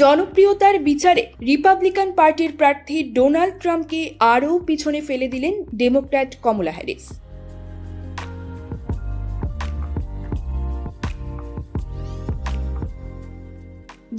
জনপ্রিয়তার বিচারে রিপাবলিকান পার্টির প্রার্থী ডোনাল্ড ট্রাম্পকে আরও পিছনে ফেলে দিলেন ডেমোক্র্যাট কমলা হ্যারিস।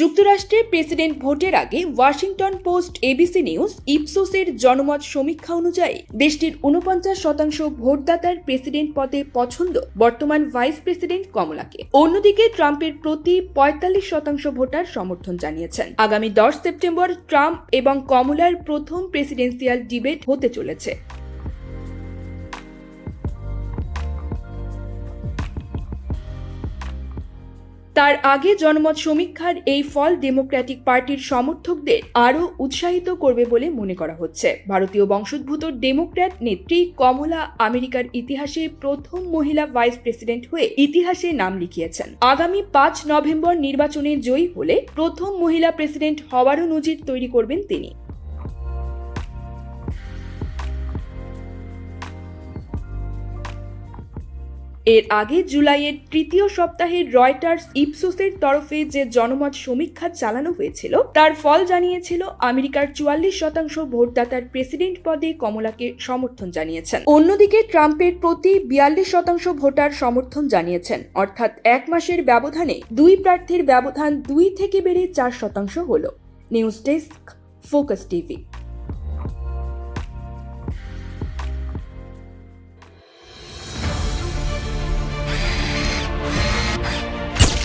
যুক্তরাষ্ট্রের প্রেসিডেন্ট ভোটের আগে ওয়াশিংটন পোস্ট এবিসি নিউজ ইপসোসের জনমত সমীক্ষা অনুযায়ী দেশটির উনপঞ্চাশ শতাংশ ভোটদাতার প্রেসিডেন্ট পদে পছন্দ বর্তমান ভাইস প্রেসিডেন্ট কমলাকে। অন্যদিকে ট্রাম্পের প্রতি পঁয়তাল্লিশ শতাংশ ভোটার সমর্থন জানিয়েছেন। আগামী দশ সেপ্টেম্বর ট্রাম্প এবং কমলার প্রথম প্রেসিডেন্সিয়াল ডিবেট হতে চলেছে। তার আগে জনমত সমীক্ষার এই ফল ডেমোক্র্যাটিক পার্টির সমর্থকদের আরও উৎসাহিত করবে বলে মনে করা হচ্ছে। ভারতীয় বংশোদ্ভূত ডেমোক্র্যাট নেত্রী কমলা আমেরিকার ইতিহাসে প্রথম মহিলা ভাইস প্রেসিডেন্ট হয়ে ইতিহাসে নাম লিখিয়েছেন। আগামী পাঁচ নভেম্বর নির্বাচনে জয়ী হলে প্রথম মহিলা প্রেসিডেন্ট হওয়ারও নজির তৈরি করবেন তিনি। এর আগে জুলাইয়ের তৃতীয় সপ্তাহে রয়টার্স ইপসোসের তরফে যে জনমত সমীক্ষা চালানো হয়েছিল, তার ফল জানিয়েছিল আমেরিকার চুয়াল্লিশ শতাংশ ভোটদাতার প্রেসিডেন্ট পদে কমলাকে সমর্থন জানিয়েছেন। অন্যদিকে ট্রাম্পের প্রতি বিয়াল্লিশ শতাংশ ভোটার সমর্থন জানিয়েছেন। অর্থাৎ এক মাসের ব্যবধানে দুই প্রার্থীর ব্যবধান দুই থেকে বেড়ে চার শতাংশ হল। News desk, focus TV.